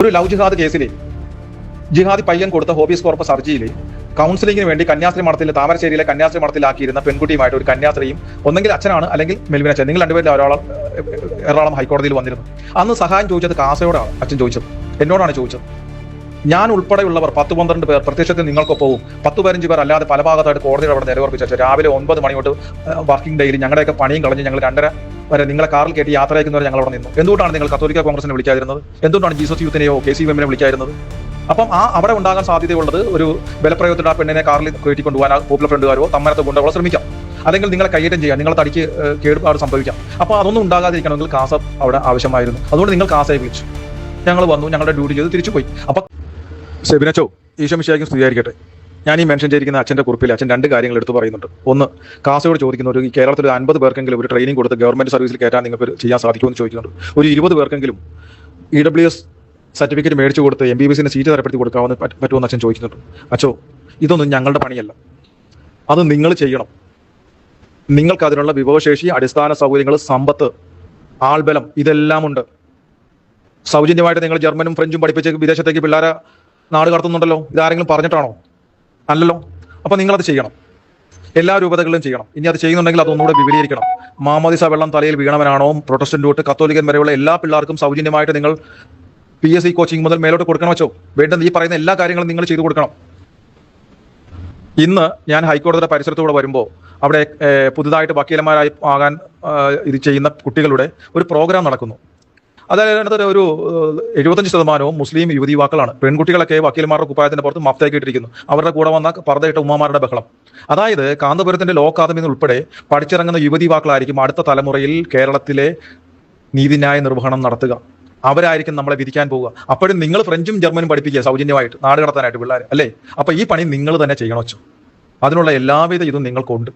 ഒരു ലവ് ജിഹാദ് കേസിൽ ജിഹാദി പയ്യൻ കൊടുത്ത ഹോബീസ് കോർപ്പസ് ഹർജിയിൽ കൗൺസിലിംഗിന് വേണ്ടി കന്യാസ്ത്രീ മഠത്തിൽ താമരശ്ശേരിയിലെ കന്യാസ്ത്രീ മഠത്തിലാക്കിയിരുന്ന പെൺകുട്ടിയുമായിട്ട് ഒരു കന്യാസ്ത്രീയും ഒന്നെങ്കിൽ അച്ഛനാണ് അല്ലെങ്കിൽ മെൽവിൻ അച്ഛൻ. നിങ്ങൾ രണ്ടുപേരും ഒരാളും എറണാകുളം ഹൈക്കോടതിയിൽ വന്നിരുന്നു. അന്ന് സഹായം ചോദിച്ചത് കാസയോടാണ് അച്ഛൻ ചോദിച്ചത്. എന്നോടാണ് ചോദിച്ചത്. ഞാൻ ഉൾപ്പെടെയുള്ളവർ പത്ത് പന്ത്രണ്ട് പേർ പ്രത്യക്ഷത്തിൽ നിങ്ങൾക്കൊപ്പവും പത്ത് പതിനഞ്ച് പേർ അല്ലാതെ പല ഭാഗത്തായിട്ട് കോടതിയിൽ അവിടെ നിലവർപ്പിച്ചു രാവിലെ ഒൻപത് മണി തൊട്ട് വർക്കിംഗ് ഡേയിൽ ഞങ്ങളുടെയൊക്കെ പണിയും കളഞ്ഞ് ഞങ്ങൾ രണ്ടര വരെ നിങ്ങളെ കാറിൽ കയറ്റി യാത്ര അയക്കുന്നവരെ ഞങ്ങൾ അവിടെ നിന്നു. എന്തുകൊണ്ടാണ് നിങ്ങൾ കത്തോലിക്ക കോൺഗ്രസിനെ വിളിക്കാതിരുന്നത്? എന്തുകൊണ്ടാണ് ജീസസ് യൂത്തിനെയോ കെ സി എമ്മിനെ വിളിക്കാതിരുന്നത്? അപ്പം ആ അവിടെ ഉണ്ടാകാൻ സാധ്യതയുള്ളത് ഒരു ബലപ്രയോഗത്തിൽ ആ പെണ്ണിനെ കാറിൽ കയറ്റി കൊണ്ടുപോകാൻ പോപ്പുലർ ഫ്രണ്ടുകാരോ തമ്മനത്തെ കൊണ്ടുപോകാൻ ശ്രമിക്കാം. അല്ലെങ്കിൽ നിങ്ങളെ കൈയേറ്റം ചെയ്യാം നിങ്ങളെ തടിക്ക് കേടുപാട് സംഭവിക്കാം. അപ്പോൾ അതൊന്നും ഉണ്ടാകാതിരിക്കണമെങ്കിൽ കാസ അവിടെ ആവശ്യമായിരുന്നു. അതുകൊണ്ട് നിങ്ങൾ കാസയെ വിളിച്ചു. ഞങ്ങൾ വന്നു ഞങ്ങളുടെ ഡ്യൂട്ടി ചെയ്ത് തിരിച്ചു പോയി അപ്പം സെബിനച്ചോ ഈശോ മിശിയായിരിക്കും സ്തുതിയായിരിക്കട്ടെ. ഞാൻ ഈ മെൻഷൻ ചെയ്തിരിക്കുന്ന അച്ഛന്റെ കുറിപ്പിൽ അച്ഛൻ രണ്ട് കാര്യങ്ങൾ എടുത്തു പറയുന്നുണ്ട്. ഒന്ന് കാസയോട് ചോദിക്കുന്ന ഒരു കേരളത്തിൽ ഒരു അൻപത് പേർക്കെങ്കിലും ഒരു ട്രെയിനിങ് കൊടുത്ത് ഗവൺമെന്റ് സർവീസിൽ കയറ്റാൻ നിങ്ങൾക്ക് ചെയ്യാൻ സാധിക്കുമെന്ന് ചോദിക്കുന്നുണ്ട്. ഒരു ഇരുപത് പേർക്കെങ്കിലും ഇ ഡബ്ല്യു എസ് സർട്ടിഫിക്കറ്റ് മേടിച്ചു കൊടുത്ത് എം ബി ബി എസിന് സീറ്റ് തരപ്പെടുത്തി കൊടുക്കാമെന്ന് പറ്റ- പറ്റുമെന്ന് അച്ഛൻ ചോദിക്കുന്നുണ്ട്. അച്ഛോ ഇതൊന്നും ഞങ്ങളുടെ പണിയല്ല. അത് നിങ്ങൾ ചെയ്യണം. നിങ്ങൾക്ക് അതിനുള്ള വിഭവശേഷി അടിസ്ഥാന സൗകര്യങ്ങൾ സമ്പത്ത് ആൾബലം ഇതെല്ലാം ഉണ്ട്. സൗജന്യമായിട്ട് നിങ്ങൾ ജർമ്മനും ഫ്രഞ്ചും പഠിപ്പിച്ച് വിദേശത്തേക്ക് പിള്ളേരെ നാട് കടത്തുന്നുണ്ടല്ലോ. ഇതാരെങ്കിലും പറഞ്ഞിട്ടാണോ? അല്ലല്ലോ. അപ്പൊ നിങ്ങളത് ചെയ്യണം. എല്ലാ രൂപതകളിലും ചെയ്യണം. ഇനി അത് ചെയ്യുന്നുണ്ടെങ്കിൽ അതൊന്നുകൂടെ വിപുലീകരിക്കണം. മാമോദിസ വെള്ളം തലയിൽ വീണവനാണോ? പ്രൊട്ടസ്റ്റന്റ് തൊട്ട് കത്തോലിക്കൻ വരെയുള്ള എല്ലാ പിള്ളേർക്കും സൗജന്യമായിട്ട് നിങ്ങൾ പി എസ് സി കോച്ചിങ് മുതൽ മേലോട്ട് കൊടുക്കണം വെച്ചോ. വേണ്ട ഈ പറയുന്ന എല്ലാ കാര്യങ്ങളും നിങ്ങൾ ചെയ്തു കൊടുക്കണം. ഇന്ന് ഞാൻ ഹൈക്കോടതിയുടെ പരിസരത്തൂടെ വരുമ്പോൾ അവിടെ പുതുതായിട്ട് വക്കീലന്മാരായി ആകാൻ ഇത് ചെയ്യുന്ന കുട്ടികളുടെ ഒരു പ്രോഗ്രാം നടക്കുന്നു. അതായത് ഒരു എഴുപത്തഞ്ച് ശതമാനവും മുസ്ലിം യുവതി യുവാക്കളാണ് പെൺകുട്ടികളൊക്കെ വക്കീൽമാരുടെ കുപ്പായത്തിന്റെ പുറത്ത് മഫ്തയൊക്കെ ഇട്ടിരിക്കുന്നു അവരുടെ കൂടെ വന്ന പർദ്ദയിട്ട ഉമ്മമാരുടെ ബഹളം. അതായത് കാന്തപുരത്തിന്റെ ലോ അക്കാദമിയിൽ ഉൾപ്പെടെ പഠിച്ചിറങ്ങുന്ന യുവതി യുവാക്കളായിരിക്കും അടുത്ത തലമുറയിൽ കേരളത്തിലെ നീതിന്യായ നിർവഹണം നടത്തുക. അവരായിരിക്കും നമ്മളെ വിധിക്കാൻ പോവുക. അപ്പോഴും നിങ്ങൾ ഫ്രഞ്ചും ജർമ്മനും പഠിപ്പിക്കുക സൗജന്യമായിട്ട് നാട് കടത്താനായിട്ട് പിള്ളേർ അല്ലേ? അപ്പൊ ഈ പണി നിങ്ങൾ തന്നെ ചെയ്യണോ അതിനുള്ള എല്ലാവിധ ഇതും നിങ്ങൾക്കുണ്ട്.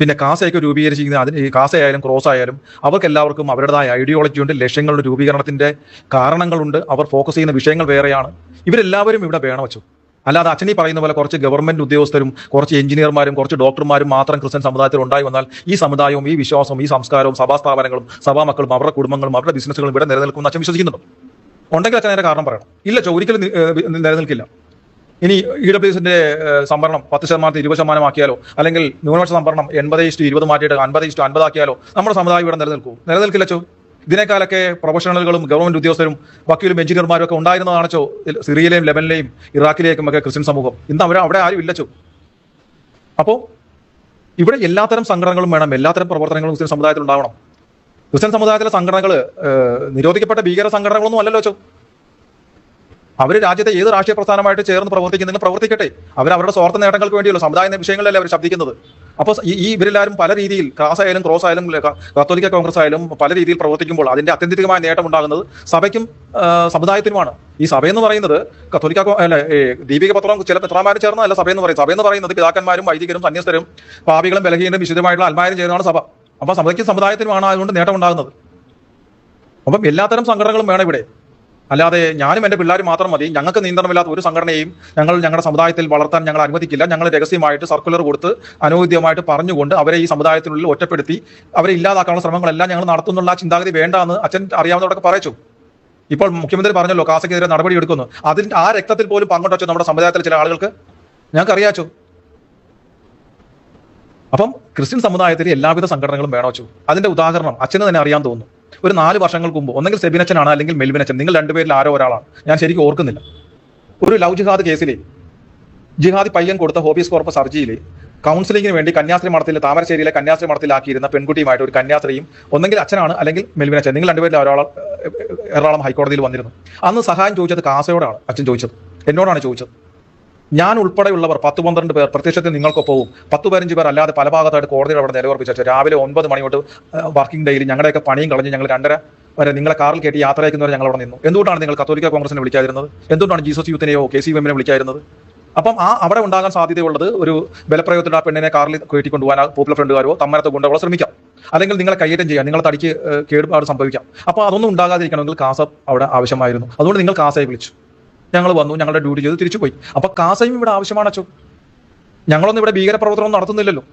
പിന്നെ കാസയൊക്കെ രൂപീകരിച്ചിരിക്കുന്ന അതിന് ഈ കാസയായാലും ക്രോസ് ആയാലും അവർക്ക് എല്ലാവർക്കും അവരുടേതായ ഐഡിയോളജി ഉണ്ട് ലക്ഷ്യങ്ങളുടെ രൂപീകരണത്തിന്റെ കാരണങ്ങളുണ്ട് അവർ ഫോക്കസ് ചെയ്യുന്ന വിഷയങ്ങൾ വേറെയാണ്. ഇവരെല്ലാവരും ഇവിടെ വേണം വെച്ചു അല്ലാതെ അച്ഛനീ പറയുന്ന പോലെ കുറച്ച് ഗവൺമെന്റ് ഉദ്യോഗസ്ഥരും കുറച്ച് എഞ്ചിനീയർമാരും കുറച്ച് ഡോക്ടർമാരും മാത്രം ക്രിസ്ത്യൻ സമുദായത്തിൽ ഉണ്ടായി വന്നാൽ ഈ സമുദായവും ഈ വിശ്വാസവും ഈ സംസ്കാരവും സഭാ സ്ഥാപനങ്ങളും സഭാ മക്കളും അവരുടെ കുടുംബങ്ങളും അവരുടെ ബിസിനസ്സുകളും ഇവിടെ നിലനിൽക്കുമെന്ന് അച്ഛൻ വിശ്വസിക്കുന്നുണ്ടോ. ഉണ്ടെങ്കിൽ അച്ഛൻ അതിന്റെ കാരണം പറയണം. ഇല്ല ഒരിക്കലും നിലനിൽക്കില്ല. ഇനി ഇ ഡബ്ല്യു എസിന്റെ സംവരണം പത്ത് ശതമാനത്തിൽ ഇരുപത് ശതമാനമാക്കിയാലോ? അല്ലെങ്കിൽ ന്യൂനപക്ഷ സംവരണം എൺപത് ഇഷ്ടു ഇരുപത് മാറ്റിയിട്ട് അൻപത് ഇഷ്ടു അൻപതാക്കിയാലോ നമ്മുടെ സമുദായം ഇവിടെ നിലനിൽക്കൂ. നിലനിൽക്കില്ല ചോ? ഇതിനേക്കാളൊക്കെ പ്രൊഫഷണലുകളും ഗവൺമെന്റ് ഉദ്യോഗസ്ഥരും വക്കീലും എഞ്ചിനീയർമാരും ഒക്കെ ഉണ്ടായിരുന്നതാണ് ചോ? സിറിയയിലെയും ലെബനിലെയും ഇറാഖിലേക്കും ഒക്കെ ക്രിസ്ത്യൻ സമൂഹം. ഇന്ന് അവർ അവിടെ ആരും ഇല്ലച്ചോ ചോ? അപ്പോ ഇവിടെ എല്ലാത്തരം സംഘടനകളും വേണം. എല്ലാത്തരം പ്രവർത്തനങ്ങളും ക്രിസ്ത്യൻ സമുദായത്തിൽ ഉണ്ടാവണം. ക്രിസ്ത്യൻ സമുദായത്തിലെ സംഘടനകൾ നിരോധിക്കപ്പെട്ട ഭീകര സംഘടനകളൊന്നും അല്ലല്ലോ ചോ? അവർ രാജ്യത്തെ ഏത് രാഷ്ട്രീയ പ്രസ്ഥാനമായിട്ട് ചേർന്ന് പ്രവർത്തിക്കുന്നെങ്കിലും പ്രവർത്തിക്കട്ടെ. അവർ അവരുടെ സ്വാർത്ഥ നേട്ടങ്ങൾക്ക് വേണ്ടിയല്ലോ സമുദായ വിഷയങ്ങളിലല്ലേ അവർ ശബ്ദിക്കുന്നത്. അപ്പോൾ ഈ ഇവരെല്ലാവരും പല രീതിയിൽ ക്രാസ് ആയാലും ക്രോസ് ആയാലും കത്തോലിക്ക കോൺഗ്രസ് ആയാലും പല രീതിയിൽ പ്രവർത്തിക്കുമ്പോൾ അതിന്റെ അത്യന്തികമായ നേട്ടം ഉണ്ടാകുന്നത് സഭയ്ക്കും സമുദായത്തിനുമാണ്. ഈ സഭയെന്ന് പറയുന്നത് കത്തോലിക്ക അല്ല ദീപിക പത്രം ചില പത്രമാരും ചേർന്നതല്ല സഭയെന്ന് പറയും സഭയെന്ന് പറയുന്നത് പിതാക്കന്മാരും വൈദികരും സന്യസ്തരും പാപികളും ബലഹീനരും വിശുദ്ധമായിട്ടുള്ള അൽമാരും ചേർന്നാണ് സഭ. അപ്പൊ സഭയ്ക്കും സമുദായത്തിനുമാണ് അതുകൊണ്ട് നേട്ടം ഉണ്ടാകുന്നത്. അപ്പം എല്ലാത്തരം സംഘടനകളും വേണം ഇവിടെ. അല്ലാതെ ഞാനും എന്റെ പിള്ളേർ മാത്രം മതി. ഞങ്ങൾക്ക് നിയന്ത്രണമില്ലാത്ത ഒരു സംഘടനയും ഞങ്ങൾ ഞങ്ങളുടെ സമുദായത്തിൽ വളർത്താൻ ഞങ്ങൾ അനുവദിക്കില്ല. ഞങ്ങൾ രഹസ്യമായിട്ട് സർക്കുലർ കൊടുത്ത് അനൗദ്യമായിട്ട് പറഞ്ഞുകൊണ്ട് അവരെ ഈ സമുദായത്തിനുള്ളിൽ ഒറ്റപ്പെടുത്തി അവരെ ഇല്ലാതാക്കാനുള്ള ശ്രമങ്ങളെല്ലാം ഞങ്ങൾ നടത്തുന്നുള്ള ആ ചിന്താഗതി വേണ്ട എന്ന് അച്ഛൻ അറിയാവുന്നവരൊക്കെ പറയച്ചു. ഇപ്പോൾ മുഖ്യമന്ത്രി പറഞ്ഞല്ലോ കാസക്കെതിരെ നടപടി എടുക്കുന്നു. അതിൽ ആ രക്തത്തിൽ പോലും പങ്കുണ്ടച്ചു നമ്മുടെ സമുദായത്തിലെ ചില ആളുകൾക്ക്? ഞങ്ങൾക്ക് അറിയാച്ചു. അപ്പം ക്രിസ്ത്യൻ സമുദായത്തിൽ എല്ലാവിധ സംഘടനകളും വേണോ വെച്ചു അതിന്റെ ഉദാഹരണം അച്ഛന് തന്നെ അറിയാൻ തോന്നുന്നു. ഒരു നാല് വർഷങ്ങൾക്ക് മുമ്പ് ഒന്നെങ്കിൽ സെബിനച്ചനാണ് അല്ലെങ്കിൽ മെൽവിനച്ചൻ. നിങ്ങൾ രണ്ടുപേരിൽ ആരോ ഒരാളാണ്. ഞാൻ ശരിക്കും ഓർക്കുന്നില്ല. ഒരു ലവ് ജിഹാദ് കേസിൽ ജിഹാദി പയ്യൻ കൊടുത്ത ഹോബീസ് കോർപ്പസ് ഹർജിയിൽ കൗൺസിലിംഗിന് വേണ്ടി കന്യാസ്ത്രീ മഠത്തിൽ താമരശ്ശേരിയിലെ കന്യാസ്ത്രീ മഠത്തിലാക്കിയിരുന്ന പെൺകുട്ടിയുമായിട്ട് ഒരു കന്യാസ്ത്രീയും ഒന്നെങ്കിൽ അച്ഛനാണ് അല്ലെങ്കിൽ മെൽവിനച്ചൻ. നിങ്ങൾ രണ്ടുപേരിൽ ഒരാൾ എറണാകുളം ഹൈക്കോടതിയിൽ വന്നിരുന്നു. അന്ന് സഹായം ചോദിച്ചത് കാസയോടാണ് അച്ഛൻ ചോദിച്ചത്. എന്നോടാണ് ചോദിച്ചത്. ഞാൻ ഉൾപ്പെടെയുള്ളവർ പത്ത് പന്ത്രണ്ട് പേർ പ്രത്യക്ഷത്തിൽ നിങ്ങൾക്കൊപ്പവും പത്ത് പതിനഞ്ച് പേർ അല്ലാതെ പല ഭാഗത്തായിട്ട് കോടതിയിൽ അവിടെ നിലവർപ്പിച്ചു രാവിലെ ഒൻപത് മണി തൊട്ട് വർക്കിംഗ് ഡേയിൽ ഞങ്ങളുടെയൊക്കെ പണിയും കളഞ്ഞ് ഞങ്ങൾ രണ്ടര വരെ നിങ്ങളെ കാറിൽ കയറ്റി യാത്ര അയക്കുന്നവരെ ഞങ്ങൾ അവിടെ നിന്നു. എന്തുകൊണ്ടാണ് നിങ്ങൾ കത്തോലിക്ക കോൺഗ്രസിനെ വിളിക്കാതിരുന്നത്? എന്തുകൊണ്ടാണ് ജീസസ് യൂത്തിനെയോ കെ സി എമ്മിനെ വിളിക്കാതിരുന്നത്? അപ്പം ആ അവിടെ ഉണ്ടാകാൻ സാധ്യതയുള്ളത് ഒരു ബലപ്രയോഗത്തിൽ ആ പെണ്ണിനെ കാറിൽ കയറ്റി കൊണ്ടുപോകാൻ പോപ്പുലർ ഫ്രണ്ടുകാരോ തമ്മനത്തെ കൊണ്ടുപോകാൻ ശ്രമിക്കാം. അല്ലെങ്കിൽ നിങ്ങളെ കൈയേറ്റം ചെയ്യാം നിങ്ങളെ തടിക്ക് കേടുപാട് സംഭവിക്കാം. അപ്പോൾ അതൊന്നും ഉണ്ടാകാതിരിക്കണമെങ്കിൽ കാസ അവിടെ ആവശ്യമായിരുന്നു. അതുകൊണ്ട് നിങ്ങൾ കാസയെ വിളിച്ചു. ഞങ്ങൾ വന്നു ഞങ്ങളുടെ ഡ്യൂട്ടി ചെയ്ത് തിരിച്ചു പോയി അപ്പൊ കാസയും ഇവിടെ ആവശ്യമാണ് അച്ചോ? ഞങ്ങളൊന്നും ഇവിടെ ഭീകരപ്രവർത്തനം നടത്തുന്നില്ലല്ലോ.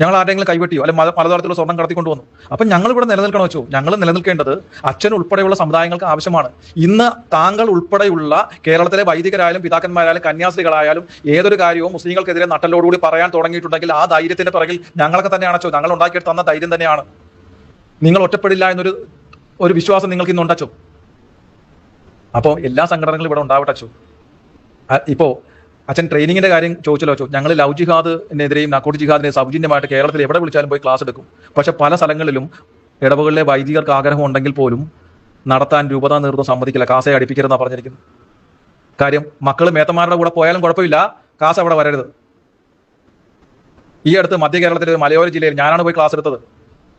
ഞങ്ങൾ ആരെങ്കിലും കൈവെട്ടിയോ? അല്ലെ പലതരത്തിലുള്ള സ്വർണം കടത്തിക്കൊണ്ട് വന്നു. അപ്പം ഞങ്ങൾ ഇവിടെ നിലനിൽക്കണം വെച്ചു ഞങ്ങൾ നിലനിൽക്കേണ്ടത് അച്ഛൻ ഉൾപ്പെടെയുള്ള സമുദായങ്ങൾക്ക് ആവശ്യമാണ്. ഇന്ന് താങ്കൾ ഉൾപ്പെടെയുള്ള കേരളത്തിലെ വൈദികരായാലും പിതാക്കന്മാരായാലും കന്യാസ്ത്രീകളായാലും ഏതൊരു കാര്യവും മുസ്ലിങ്ങൾക്കെതിരെ നട്ടലോടുകൂടി പറയാൻ തുടങ്ങിയിട്ടുണ്ടെങ്കിൽ ആ ധൈര്യത്തിന്റെ പിറകിൽ ഞങ്ങളൊക്കെ തന്നെയാണ് ഞങ്ങൾ ഉണ്ടാക്കിയെടുത്ത് തന്ന ധൈര്യം തന്നെയാണ്. നിങ്ങൾ ഒറ്റപ്പെടില്ല എന്നൊരു ഒരു വിശ്വാസം നിങ്ങൾക്ക് ഇന്ന് ഉണ്ടച്ചോ അപ്പോൾ എല്ലാ സംഘടനകളും ഇവിടെ ഉണ്ടാവട്ടെ അച്ചു ഇപ്പോൾ ഇപ്പോ അച്ഛൻ ട്രെയിനിങ്ങിന്റെ കാര്യം ചോദിച്ചല്ലോ അച്ചു ഞങ്ങൾ ലവ് ജിഹാദിനെതിരെയും നക്കോട്ടി ജിഹാദിനെ സൗജന്യമായിട്ട് കേരളത്തിൽ എവിടെ വിളിച്ചാലും പോയി ക്ലാസ് എടുക്കും. പക്ഷെ പല സ്ഥലങ്ങളിലും ഇടവകളിലെ വൈദികർക്ക് ആഗ്രഹം ഉണ്ടെങ്കിൽ പോലും നടത്താൻ രൂപത നേതൃത്വം സമ്മതിക്കില്ല. കാസയെ അടിപ്പിക്കരുതെന്നാണ് പറഞ്ഞിരിക്കുന്നത്. കാര്യം മക്കൾ മേത്തന്മാരുടെ കൂടെ പോയാലും കുഴപ്പമില്ല. കാസ അവിടെ വരരുത്. ഈ അടുത്ത് മധ്യ കേരളത്തിലെ മലയോര ജില്ലയിൽ ഞാനാണ് പോയി ക്ലാസ് എടുത്തത്.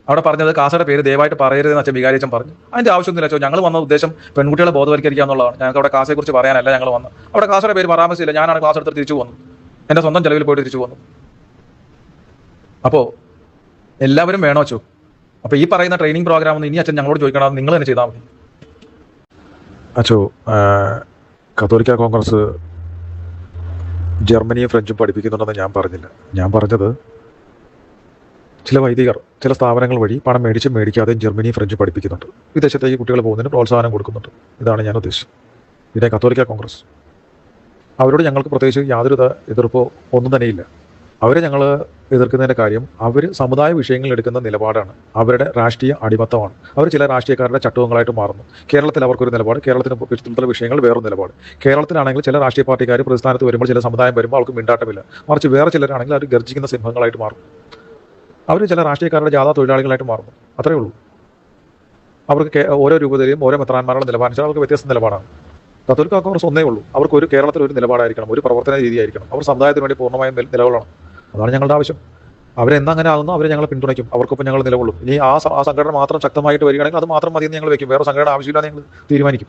അവിടെ പറഞ്ഞത് കാസയുടെ പേര് ദയവായിട്ട് പറയരുതെന്ന് അച്ഛൻ വികാരിച്ചൻ പറഞ്ഞു. അതിന്റെ ആവശ്യമൊന്നുമില്ല അച്ഛൻ. ഞങ്ങൾ വന്ന ഉദ്ദേശം പെൺകുട്ടികളെ ബോധവൽക്കരിക്കുക എന്നുള്ളതാണ്. ഞങ്ങൾക്ക് അവിടെ കാസയെ കുറിച്ച് പറയാനല്ല ഞങ്ങൾ വന്ന് അവിടെ കാസയുടെ പേര് പരാമർശിച്ചില്ല. ഞാനാണ് ക്ലാസ് എടുത്ത് തിരിച്ചു വന്നു എന്റെ സ്വന്തം ചെലവിൽ പോയിട്ട് തിരിച്ചു വന്നു അപ്പോ എല്ലാവരും വേണോ അച്ഛോ? അപ്പൊ ഈ പറയുന്ന ട്രെയിനിങ് പ്രോഗ്രാം ഒന്ന് ഇനി അച്ഛൻ ഞങ്ങളോട് ചോദിക്കണം? നിങ്ങൾ തന്നെ ചെയ്താൽ മതി. അച്ചോ കത്തോലിക്ക കോൺഗ്രസ് ജർമ്മനിയും ഫ്രഞ്ചും പഠിപ്പിക്കുന്നുണ്ടെന്ന് ഞാൻ പറഞ്ഞില്ല. ഞാൻ പറഞ്ഞത് ചില വൈദികർ ചില സ്ഥാപനങ്ങൾ വഴി പണം മേടിച്ചും മേടിക്കാതെയും ജർമ്മനി ഫ്രഞ്ച് പഠിപ്പിക്കുന്നുണ്ട്. വിദേശത്തേക്ക് കുട്ടികൾ പോകുന്നതിന് പ്രോത്സാഹനം കൊടുക്കുന്നുണ്ട്. ഇതാണ് ഞാൻ ഉദ്ദേശിച്ചത്. ഇതേ കത്തോലിക്ക കോൺഗ്രസ്. അവരോട് ഞങ്ങൾക്ക് പ്രത്യേകിച്ച് യാതൊരു എതിർപ്പോ ഒന്നും തന്നെയില്ല അവരെ ഞങ്ങൾ എതിർക്കുന്നതിന്റെ കാര്യം അവർ സമുദായ വിഷയങ്ങളിൽ എടുക്കുന്ന നിലപാടാണ്. അവരുടെ രാഷ്ട്രീയ അടിമത്തമാണ്. അവർ ചില രാഷ്ട്രീയക്കാരുടെ ചട്ടുവങ്ങളായിട്ട് മാറുന്നു. കേരളത്തിൽ അവർക്കൊരു നിലപാട് കേരളത്തിന് വിഷയത്തിലുള്ള വിഷയങ്ങൾ വേറൊരു നിലപാട്. കേരളത്തിലാണെങ്കിൽ ചില രാഷ്ട്രീയ പാർട്ടിക്കാർ പ്രതിസ്ഥാനത്ത് വരുമ്പോൾ ചില സമുദായം വരുമ്പോൾ അവർക്ക് മിണ്ടാട്ടമില്ല. മറിച്ച് വേറെ ചിലരാണെങ്കിൽ അവർ ഗർജിക്കുന്ന സിംഹങ്ങളായിട്ട് മാറും. അവർ ചില രാഷ്ട്രീയക്കാരുടെ ജാഥാ തൊഴിലാളികളായിട്ട് മാറുന്നു. അത്രേ ഉള്ളൂ. അവർക്ക് ഓരോ രൂപതയിലും ഓരോ മെത്രാന്മാരുടെ നിലപാട്. അവർക്ക് വ്യത്യസ്ത നിലപാടാണ്. കത്തോലിക്ക കോൺഗ്രസ് ഒന്നേ ഉള്ളൂ. അവർക്ക് ഒരു കേരളത്തിൽ ഒരു നിലപാടായിരിക്കണം ഒരു പ്രവർത്തന രീതിയായിരിക്കണം. അവർ സമുദായത്തിന് വേണ്ടി പൂർണമായും നില- നിലകൊള്ളണം. അതാണ് ഞങ്ങളുടെ ആവശ്യം. അവരെന്തങ്ങനെ ആകുന്നു അവരെ ഞങ്ങൾ പിന്തുണയ്ക്കും. അവർക്കൊപ്പം ഞങ്ങൾ നിലകൊള്ളും. ഇനി ആ ആ സംഘടന മാത്രം ശക്തമായിട്ട് വരികയാണെങ്കിൽ അത് മാത്രം മതി ഞങ്ങൾ വെക്കും. വേറെ സംഘടന ആവശ്യമില്ല ഞങ്ങൾ തീരുമാനിക്കും.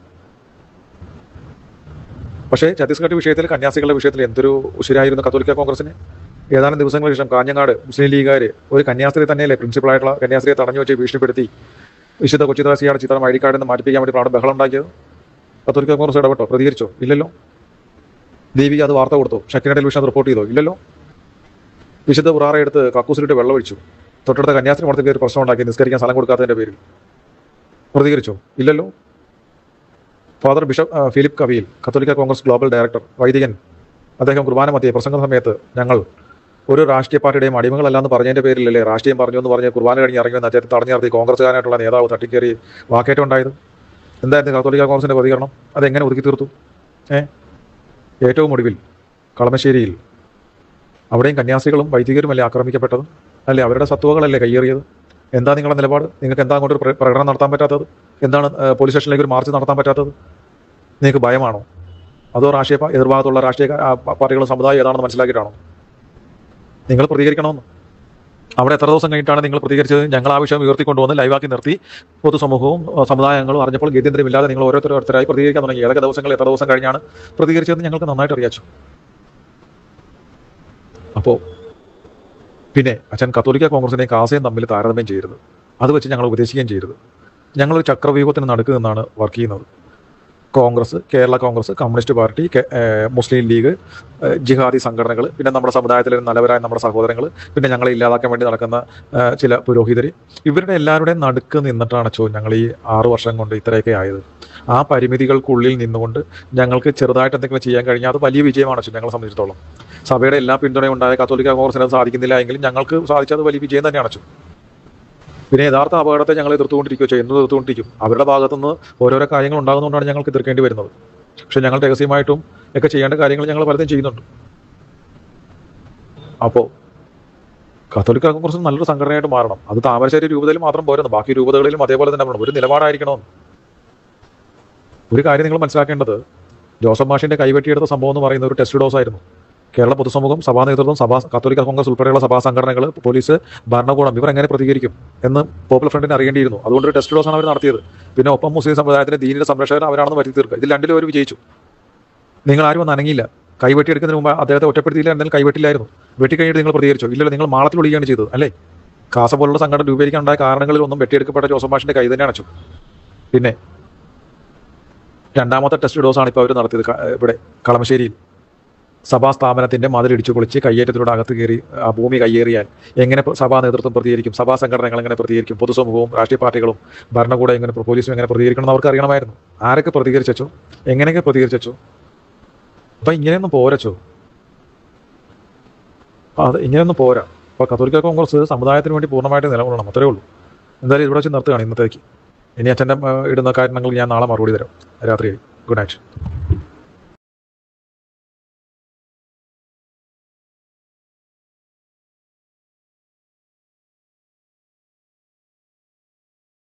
പക്ഷേ ഛത്തീസ്ഗഡ് വിഷയത്തിൽ കന്യാസികളുടെ വിഷയത്തിൽ എന്തൊരു ഉശിരായിരുന്നു കത്തോലിക്ക കോൺഗ്രസിന് ഏതാനും ദിവസങ്ങൾക്ക് ശേഷം കാഞ്ഞങ്ങാട് മുസ്ലിം ലീഗുകാർ ഒരു കന്യാസ്ത്രീ തന്നെയല്ലേ പ്രിൻസിപ്പളായിട്ടുള്ള കന്യാസ്ത്രീയെ തടഞ്ഞു വെച്ച് ഭീഷണിപ്പെടുത്തി. വിശുദ്ധ കൊച്ചിദാസിയുടെ ചിത്രം കാർഡിൽ നിന്ന് മാറ്റിപ്പിക്കാൻ വേണ്ടി അവിടെ ബഹളം ഉണ്ടാക്കിയത്. കത്തോലിക്ക കോൺഗ്രസ് ഇടപെട്ടോ? പ്രതികരിച്ചോ? ഇല്ലല്ലോ. ദേവിക അത് വാർത്ത കൊടുത്തോ. ശക്തി ടെലിവിഷൻ അത് റിപ്പോർട്ട് ചെയ്തോ? ഇല്ലല്ലോ. വിശുദ്ധ ഉറാറ എടുത്ത് കക്കൂസിലിട്ട് വെള്ളം ഒഴിച്ചു. തൊട്ടടുത്ത കന്യാസ്ത്രീ മഠത്തിൽ ഒരു പ്രശ്നം ഉണ്ടാക്കി നിസ്കരിക്കാൻ സ്ഥലം കൊടുക്കാത്തതിന്റെ പേരിൽ. പ്രതികരിച്ചോ? ഇല്ലല്ലോ. ഫാദർ ബിഷപ്പ് ഫിലിപ്പ് കവിയിൽ കത്തോലിക്ക കോൺഗ്രസ് ഗ്ലോബൽ ഡയറക്ടർ വൈദികൻ അദ്ദേഹം കുർബാന മധ്യേ പ്രസംഗ സമയത്ത് ഞങ്ങൾ ഒരു രാഷ്ട്രീയ പാർട്ടിയുടെയും അടിമകളല്ല എന്ന് പറഞ്ഞതിന്റെ പേരിലല്ലേ രാഷ്ട്രീയം പറഞ്ഞു എന്ന് പറഞ്ഞ് കുർബാന കഴിഞ്ഞ് ഇറങ്ങി വന്ന അദ്ദേഹത്തെ തടഞ്ഞു നിർത്തി കോൺഗ്രസ്സുകാരായിട്ടുള്ള നേതാവ് തട്ടിക്കേറി വാക്കേറ്റം ഉണ്ടായത്. എന്തായിരുന്നു കത്തോലിക്ക കോൺഗ്രസിന്റെ പ്രതികരണം? അതെങ്ങനെ ഒതുക്കി തീർത്തു? ഏ? ഏറ്റവും ഒടുവിൽ കളമശ്ശേരിയിൽ അവിടെയും കന്യാസ്ത്രീകളും വൈദികരുമല്ലേ ആക്രമിക്കപ്പെട്ടത്? അല്ലേ അവരുടെ സത്വകളല്ലേ കയ്യേറിയത്? എന്താ നിങ്ങളുടെ നിലപാട്? നിങ്ങൾക്ക് എന്താ അങ്ങോട്ട് പ്രകടനം നടത്താൻ പറ്റാത്തത്? എന്താണ് പോലീസ് സ്റ്റേഷനിലേക്ക് ഒരു മാർച്ച് നടത്താൻ പറ്റാത്തത്? നിങ്ങൾക്ക് ഭയമാണോ? അതോ രാഷ്ട്രീയ എതിർഭാഗത്തുള്ള രാഷ്ട്രീയ പാർട്ടികളും സമുദായം ഏതാണെന്ന് മനസ്സിലാക്കിയിട്ടാണോ? നിങ്ങൾ പ്രതികരിക്കണമെന്ന്. അവിടെ എത്ര ദിവസം കഴിഞ്ഞിട്ടാണ് നിങ്ങൾ പ്രതികരിച്ചത്? ഞങ്ങൾ ആ വിഷയം ഉയർത്തിക്കൊണ്ടുവന്ന് ലൈവാക്കി നിർത്തി. പൊതുസമൂഹവും സമുദായങ്ങളും അറിഞ്ഞപ്പോൾ ഗത്യന്തരമില്ലാതെ നിങ്ങൾ ഓരോരുത്തർ ഓരോരുത്തരായി പ്രതികരിക്കാൻ തുടങ്ങി. ഏതൊക്കെ ദിവസങ്ങൾ എത്ര ദിവസം കഴിഞ്ഞാണ് പ്രതികരിച്ചതെന്ന് ഞങ്ങൾക്ക് നന്നായിട്ട് അറിയാച്ചു അപ്പോൾ പിന്നെ അച്ഛൻ കത്തോലിക്ക കോൺഗ്രസിനെയും കാസയും തമ്മിൽ താരതമ്യം ചെയ്യരുത്. അത് വെച്ച് ഞങ്ങൾ ഉപദേശിക്കുകയും ചെയ്യരുത്. ഞങ്ങളൊരു ചക്രവ്യൂഹത്തിന് നടുക്ക് നിന്നാണ് വർക്ക് ചെയ്യുന്നത്. Congress Kerala Congress communist party Muslim league ജിഹാദി സംഘടനകൾ പിന്നെ നമ്മുടെ സമുദായത്തിലെ നല്ലവരായ നമ്മുടെ സഹോദരങ്ങൾ പിന്നെ ഞങ്ങളെ ഇല്ലാതാക്കാൻ വേണ്ടി നടക്കുന്ന ചില പുരോഹിതർ ഇവരുടെ എല്ലാവരുടെയും നടുക്ക് നിന്നിട്ടാണ് ചോ ഞങ്ങൾ ഈ ആറു വർഷം കൊണ്ട് ഇത്രയൊക്കെ ആയത്. ആ പരിമിതികൾക്കുള്ളിൽ നിന്നുകൊണ്ട് ഞങ്ങൾക്ക് ചെറുതായിട്ട് എന്തെങ്കിലും ചെയ്യാൻ കഴിഞ്ഞാൽ അത് വലിയ വിജയമാണ് ചോ ഞങ്ങളെ സംബന്ധിച്ചിടത്തോളം. സഭയുടെ എല്ലാ പിന്തുണയും ഉണ്ടായ കത്തോലിക്ക കോൺഗ്രസിന് സാധിക്കുന്നില്ല എങ്കിലും ഞങ്ങൾക്ക് സാധിച്ചത് വലിയ വിജയം തന്നെയാണ് അച്ഛൻ പിന്നെ യഥാർത്ഥ അപകടത്തെ ഞങ്ങൾ എതിർത്തുകൊണ്ടിരിക്കുകയോ ചെയ്യുന്നത് എതിർത്തുകൊണ്ടിരിക്കും. അവരുടെ ഭാഗത്തുനിന്ന് ഓരോരോ കാര്യങ്ങൾ ഉണ്ടാകുന്നതുകൊണ്ടാണ് ഞങ്ങൾക്ക് എതിർക്കേണ്ടി വരുന്നത്. പക്ഷെ ഞങ്ങൾ രഹസ്യമായിട്ടും ഒക്കെ ചെയ്യേണ്ട കാര്യങ്ങൾ ഞങ്ങൾ പലതും ചെയ്യുന്നുണ്ട്. അപ്പോൾ കത്തോലിക്ക കോൺഗ്രസ് നല്ലൊരു സംഘടനയായിട്ട് മാറണം. അത് താമരശ്ശേരി രൂപതയിൽ മാത്രം പോരുന്നു ബാക്കി രൂപതകളിലും അതേപോലെ തന്നെ വേണം ഒരു നിലപാടായിരിക്കണമെന്ന് ഒരു കാര്യം നിങ്ങൾ മനസ്സിലാക്കേണ്ടത് ജോസഫ് മാഷിന്റെ കൈവെട്ടിയെടുത്ത സംഭവം എന്ന് പറയുന്ന ഒരു ടെസ്റ്റ് ഡോസ് ആയിരുന്നു കേരള പൊതുസമൂഹം സഭാ നേതൃത്വം സഭാ കത്തോലിക്ക കോൺഗ്രസ് ഉൾപ്പെടെയുള്ള സഭാ സംഘടനകൾ പോലീസ് ഭരണകൂടം ഇവർ എങ്ങനെ പ്രതികരിക്കും എന്ന് പോപ്പുലർ ഫ്രണ്ടിന് അറിയേണ്ടിയിരുന്നു. അതുകൊണ്ട് ഒരു ടെസ്റ്റ് ഡോസാണ് അവർ നടത്തിയത്. പിന്നെ ഒപ്പം മുസ്ലിം സമുദായത്തിന്റെ ദീനിന്റെ സംരക്ഷകർ അവരാണെന്ന് വരുത്തി തീർക്കുക ഇതിൽ രണ്ടിലും അവർ വിജയിച്ചു. നിങ്ങൾ ആരും ഒന്ന് അനങ്ങിയില്ല. കൈവെട്ടിയെടുക്കുന്നതിന് മുമ്പ് അദ്ദേഹത്തെ ഒറ്റപ്പെടുത്തിയില്ല എന്തെങ്കിലും കൈവെട്ടില്ലായിരുന്നു. വെട്ടിക്കഴിഞ്ഞിട്ട് നിങ്ങൾ പ്രതികരിച്ചു? ഇല്ലല്ലോ നിങ്ങൾ മാളത്തിൽ ഒളിയുകയാണ് ചെയ്തത് അല്ലേ? കാസ പോലുള്ള സംഘടന രൂപീകരിക്കാനുണ്ടായ കാരണങ്ങളിൽ ഒന്നും വെട്ടിയെടുക്കപ്പെട്ട ജോസഫ് മാഷിന്റെ കൈ തന്നെ അടച്ചു പിന്നെ രണ്ടാമത്തെ ടെസ്റ്റ് ഡോസാണ് ഇപ്പോൾ അവർ നടത്തിയത് ഇവിടെ കളമശ്ശേരിയിൽ. സഭാ സ്ഥാപനത്തിന്റെ മതിലിടിച്ചു പൊളിച്ച് കയ്യേറ്റത്തിലൂടെ അകത്ത് കയറി ആ ഭൂമി കയ്യേറിയാൽ എങ്ങനെ സഭാ നേതൃത്വം പ്രതികരിക്കും? സഭാ സംഘടനകൾ എങ്ങനെ പ്രതികരിക്കും? പൊതുസമൂഹവും രാഷ്ട്രീയ പാർട്ടികളും ഭരണകൂടം എങ്ങനെ പോലീസും എങ്ങനെ പ്രതികരിക്കണം എന്ന് അവർക്ക് അറിയണമായിരുന്നു. ആരൊക്കെ പ്രതികരിച്ചോ എങ്ങനെയൊക്കെ പ്രതികരിച്ചോ അപ്പൊ ഇങ്ങനെയൊന്നും പോരച്ചോ? അത് ഇങ്ങനെയൊന്നും പോരാ. അപ്പൊ കത്തോലിക്ക കോൺഗ്രസ് സമുദായത്തിന് വേണ്ടി പൂർണമായിട്ട് നിലകൊള്ളണം അത്രേ ഉള്ളൂ. എന്തായാലും ഇവിടെ വെച്ച് നിർത്തുകയാണ് ഇന്നത്തേക്ക്. ഇനി അച്ഛന്റെ ഇടുന്ന കാര്യങ്ങൾ ഞാൻ നാളെ മറുപടി തരാം. രാത്രി ഗുഡ് നൈറ്റ്.